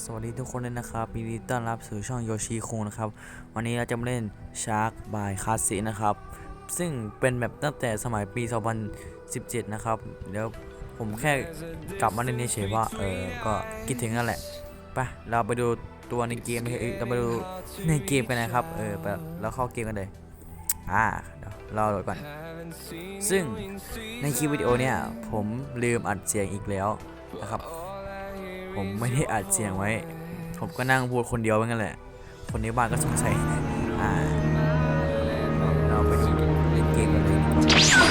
สวัสดีทุกคนเลยนะครับยินดีต้อนรับสู่ช่องโยชิคุงนะครับ วันนี้เราจะมาเล่น Shark by c a s s นะครับ ซึ่งเป็นแบบตั้งแต่สมัยปี 2017 นะครับ เดี๋ยวผมแค่กลับมาเล่นเฉยว่า เออ ก็คิดถึงนั่นแหละไปเราไปดูตัวในเกมเราไปดูในเกมกันนะครับ เออไปแล้วเข้าเกมกันเลย อ่าเดี๋ยวรอโหลดก่อน ซึ่งในคลิปวิดีโอเนี่ยผมลืมอัดเสียงอีกแล้วนะครับ ผมไม่ได้อัดเสียงไว้ ผมก็นั่งพูดคนเดียวไว้งั้นแหละ คนในบ้านก็สงสัยอ่าเราไปดูเล่นเกมกันเลยดีกว่า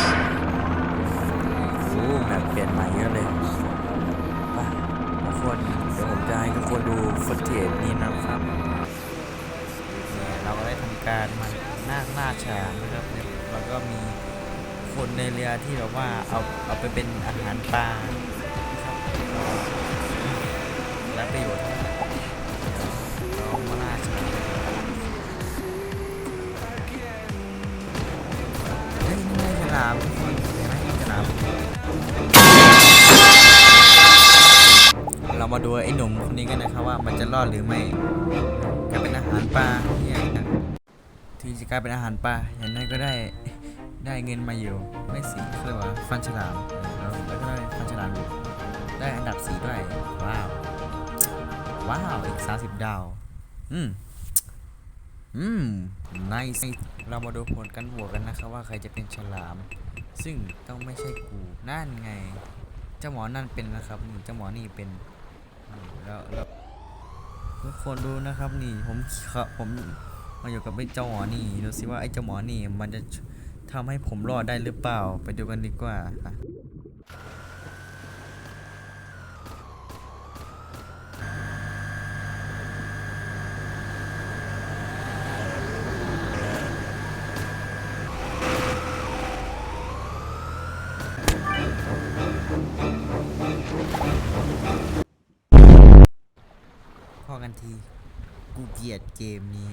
โอ้แบบเปลี่ยนใหม่เยอะเลยไปทุกคนเดี๋ยวผมจะให้ทุกคนดูฟุตเทจนี้นะครับเนี่ยเราก็ได้ทำการมาหน้าหน้าฉางนะครับแล้วก็มีคนในเรือที่แบบว่าเอาเอาไปเป็นอาหารปลาามเรามาดูไอ้หนุ่มคนนี้กันนะครับว่ามันจะรอดหรือไม่กลายเป็นอาหารปลาเนี่ยที่จะกลายเป็นอาหารปลาอย่างนั้นก็ได้ได้เงินมาอยู่ไม่สิเรียกว่าฟันฉลามแล้วก็ได้ฟันฉลามอยู่ได้อันดับสี่ด้วยว้าวว้าวอีก30ดาว อืม อืม nice เรามาดูผลกันโหวตกันนะครับว่าใครจะเป็นฉลาม ซึ่งต้องไม่ใช่กูนั่นไง เจ้าหมอนั่นเป็นนะครับนี่เจ้าหมอนี่เป็นแล้วแล้วทุกคนดูนะครับนี่ผมขะผมมาอยู่กับไอ้เจ้าหมอนี่ดูสิว่าไอ้เจ้าหมอนี่มันจะทำให้ผมรอดได้หรือเปล่า ไปดูกันดีกว่า พอกันที กูเกลียดเกมนี้